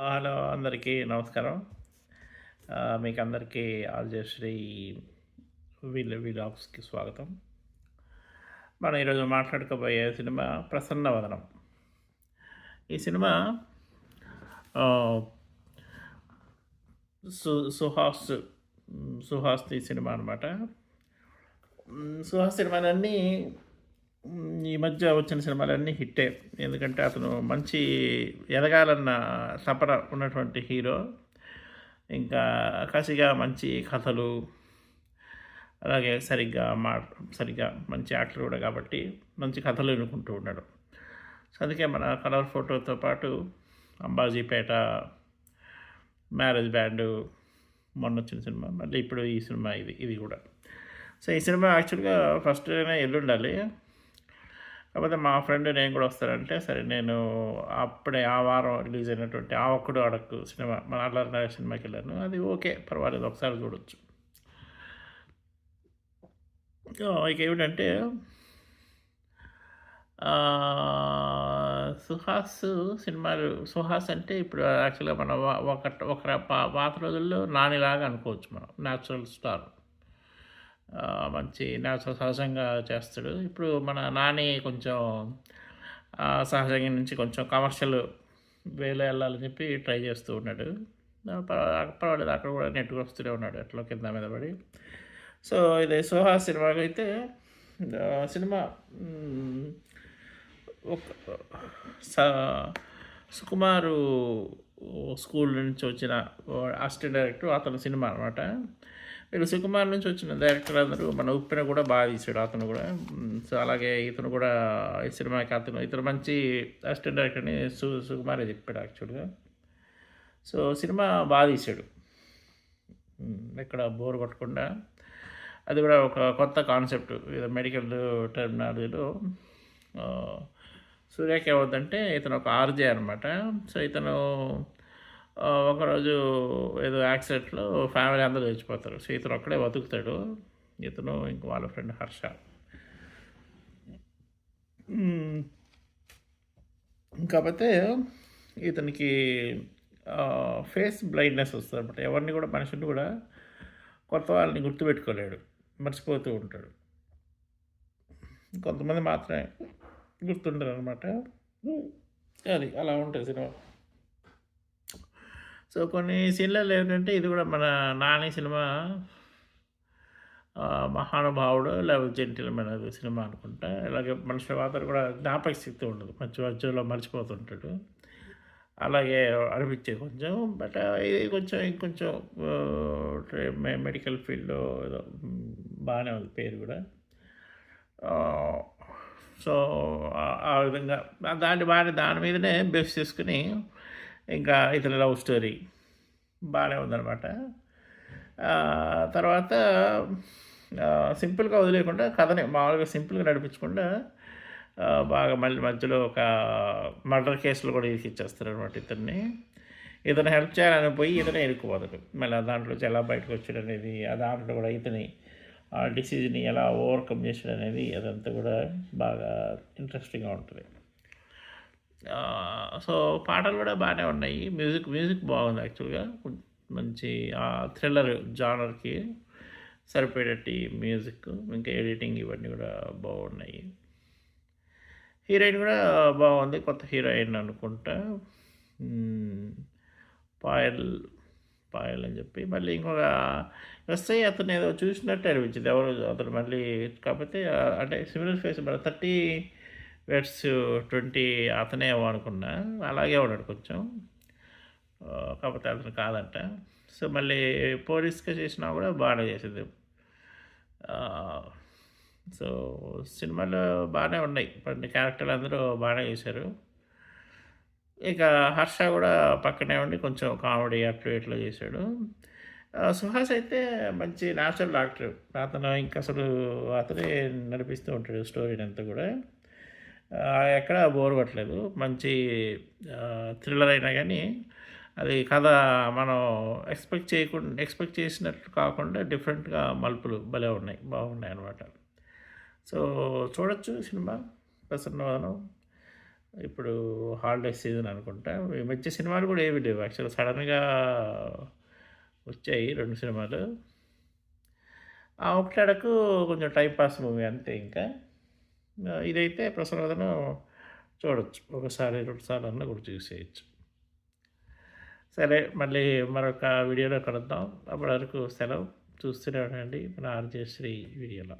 Hello అందరికీ నమస్కారం. మీకు అందరికీ ఆల్జశ్రీ వీళ్ళ వీలాగ్స్కి స్వాగతం. మనం ఈరోజు మాట్లాడుకోబోయే సినిమా ప్రసన్నవదనం ఈ సినిమా సు సుహాస్ సుహాస్ ఈ సినిమా అనమాట సుహాస్ సినిమాలన్నీ మ్, ఈ మధ్య వచ్చిన సినిమాలన్నీ హిట్టే. ఎందుకంటే అతను మంచి ఎదగాలన్న తపన ఉన్నటువంటి హీరో. ఇంకా కసిగా మంచి కథలు అలాగే సరిగ్గా మా సరిగ్గా మంచి యాక్టర్ కూడా కాబట్టి మంచి కథలు ఎన్నుకుంటూ ఉన్నాడు సో అందుకే మన కలర్ ఫోటోతో పాటు అంబాజీపేట మ్యారేజ్ బ్యాండ్ మొన్న వచ్చిన సినిమా మళ్ళీ ఇప్పుడు ఈ సినిమా ఇది ఇది కూడా. సో ఈ సినిమా యాక్చువల్గా ఫస్ట్ ఎల్లుండాలి. కాకపోతే మా ఫ్రెండ్ నేను కూడా వస్తానంటే సరే నేను అప్పుడే ఆ వారం రిలీజ్ అయినటువంటి ఆ ఒక్కడు అడక్కు సినిమా మన అల్లరి నాయక్ సినిమాకి వెళ్ళాను. అది ఓకే పర్వాలేదు ఒకసారి చూడొచ్చు. ఇక ఏమిటంటే సుహాస్ సినిమాలు సుహాస్ అంటే ఇప్పుడు యాక్చువల్గా మనం ఒక ఒక పాత రోజుల్లో నానిలాగా అనుకోవచ్చు మనం న్యాచురల్ స్టార్. మంచి సహజంగా చేస్తాడు. ఇప్పుడు మన నాని కొంచెం సహజంగా నుంచి కొంచెం కమర్షియల్ వేలో వెళ్ళాలని చెప్పి ట్రై చేస్తూ ఉన్నాడు. పర్వాలేదు అక్కడ కూడా నెట్గా వస్తూనే ఉన్నాడు ఎట్లా కింద మీద పడి. సో ఇది సుహాస్ సినిమాకి అయితే సినిమా ఒక స- సుకుమారు స్కూల్ నుంచి వచ్చిన అసిస్టెంట్ డైరెక్టర్ అతని సినిమా అనమాట వీళ్ళు సుకుమార్ నుంచి వచ్చిన డైరెక్టర్ అందరూ మన ఉప్పిన కూడా బాగా తీసాడు అతను కూడా. సో అలాగే ఇతను కూడా ఈ సినిమాకి అతను ఇతను మంచి అసిస్టెంట్ డైరెక్టర్ని సు సుకుమారే చెప్పాడు యాక్చువల్గా సో సినిమా బాగా తీసాడు. ఎక్కడ బోర్ కొట్టకుండా. అది కూడా ఒక కొత్త కాన్సెప్ట్ ఏదో మెడికల్ టెర్మినాలజీలో ఆ, సూర్యకి ఏమవుతుందంటే ఇతను ఒక ఆర్జే అనమాట సో ఇతను ఒకరోజు ఏదో యాక్సిడెంట్లో ఫ్యామిలీ అందరూ చచ్చిపోతారు. సో ఇతను ఒక్కడే బతుకుతాడు. ఇతను ఇంక వాళ్ళ ఫ్రెండ్ హర్ష. మ్, కాకపోతే ఇతనికి ఫేస్ బ్లైండ్నెస్ వస్తుంది అనమాట ఎవరిని కూడా మనిషిని కూడా కొత్త వాళ్ళని గుర్తుపెట్టుకోలేడు. మర్చిపోతూ ఉంటాడు. కొంతమంది మాత్రమే గుర్తుండరు అనమాట అది అలా ఉంటుంది సినిమా. సో కొన్ని సీన్లలో ఏంటంటే ఇది కూడా మన నాని సినిమా మహానుభావుడు లేకపోతే జెంటిల్మెన్ అది సినిమా అనుకుంటా. అలాగే మనిషి అతను కూడా జ్ఞాపక శక్తి ఉండదు. మధ్య మధ్యలో మర్చిపోతుంటాడు. అలాగే అనిపించే కొంచెం. బట్ ఇది కొంచెం ఇంకొంచెం మెడికల్ ఫీల్డ్ ఏదో బాగానే ఉంది పేరు కూడా. సో ఆ- ఆ విధంగా దాన్ని బాగానే దాని మీదనే బేస్ చేసుకుని ఇంకా ఇతని లవ్ స్టోరీ. బాగానే ఉందన్నమాట. తర్వాత సింపుల్గా వదిలేకుండా కథని మామూలుగా సింపుల్గా నడిపించకుండా బాగా మళ్ళీ మధ్యలో ఒక మర్డర్ కేసులు కూడా ఇచ్చేస్తారు అనమాట ఇతన్ని. ఇతను హెల్ప్ చేయాలని పోయి ఇతనే ఇరుక్కుపోతాడు. మళ్ళీ దాంట్లో ఎలా బయటకు వచ్చాడు అనేది ఆ దాంట్లో కూడా ఇతని ఆ డిసీజ్ని ఎలా ఓవర్కమ్ చేసాడు అనేది అదంతా కూడా బాగా ఇంట్రెస్టింగ్గా ఉంటుంది. సో పాటలు కూడా బాగానే ఉన్నాయి. మ్యూజిక్ మ్యూజిక్ బాగుంది యాక్చువల్గా. మంచి థ్రిల్లర్ జానర్కి సరిపోయేటట్టు మ్యూజిక్ ఇంకా ఎడిటింగ్ ఇవన్నీ కూడా బాగున్నాయి. హీరోయిన్ కూడా బాగుంది కొత్త హీరోయిన్ అనుకుంటా. పాయల్ పాయల్ అని చెప్పి. మళ్ళీ ఇంకొక ఎస్ఐ అతను ఏదో చూసినట్టు అనిపించింది. ఎవరు అతను మళ్ళీ కాకపోతే అంటే సిమిలర్ ఫేస్ మన థర్టీ వెట్స్ ట్వంటీ uh, అతనే అనుకున్నా అలాగే ఉన్నాడు కొంచెం. కాకపోతే అతను కాదంట. సో మళ్ళీ పోలీస్గా చేసినా కూడా బాగానే చేసింది. సో సినిమాలో బాగానే ఉన్నాయి. కొన్ని క్యారెక్టర్లు అందరూ బాగానే చేశారు. ఇక హర్ష కూడా పక్కనే ఉండి కొంచెం కామెడీ అట్లు ఇట్లా చేశాడు. సుహాస్ అయితే మంచి న్యాచురల్ డాక్టర్ అతను ఇంకా అసలు అతనే నడిపిస్తూ ఉంటాడు స్టోరీని అంతా కూడా. ఎక్కడ బోర్ కొట్టలేదు. మంచి థ్రిల్లర్ అయినా కానీ అది కథ మనం ఎక్స్పెక్ట్ చేయకుండా ఎక్స్పెక్ట్ చేసినట్టు కాకుండా డిఫరెంట్గా మలుపులు భలే ఉన్నాయి. బాగున్నాయి అన్నమాట. సో చూడొచ్చు సినిమా. ప్రసన్నవదనం ఇప్పుడు హాలిడే సీజన్ అనుకుంటా. ఈ మధ్య సినిమాలు కూడా ఏవి లేవు. యాక్చువల్గా సడన్గా వచ్చాయి రెండు సినిమాలు. ఆ ఒకటాడకు కొంచెం టైం పాస్ మూవీ అంతే ఇంకా. ఇదైతే ప్రసాదం చూడొచ్చు. ఒకసారి రెండు సార్లు అన్న కూడా చూసేయచ్చు. సరే మళ్ళీ మరొక వీడియోలో కలుద్దాం. అప్పటి వరకు సెలవు. చూస్తూనే ఉండండి. మన ఆర్జేశ్రీ వీడియోలో.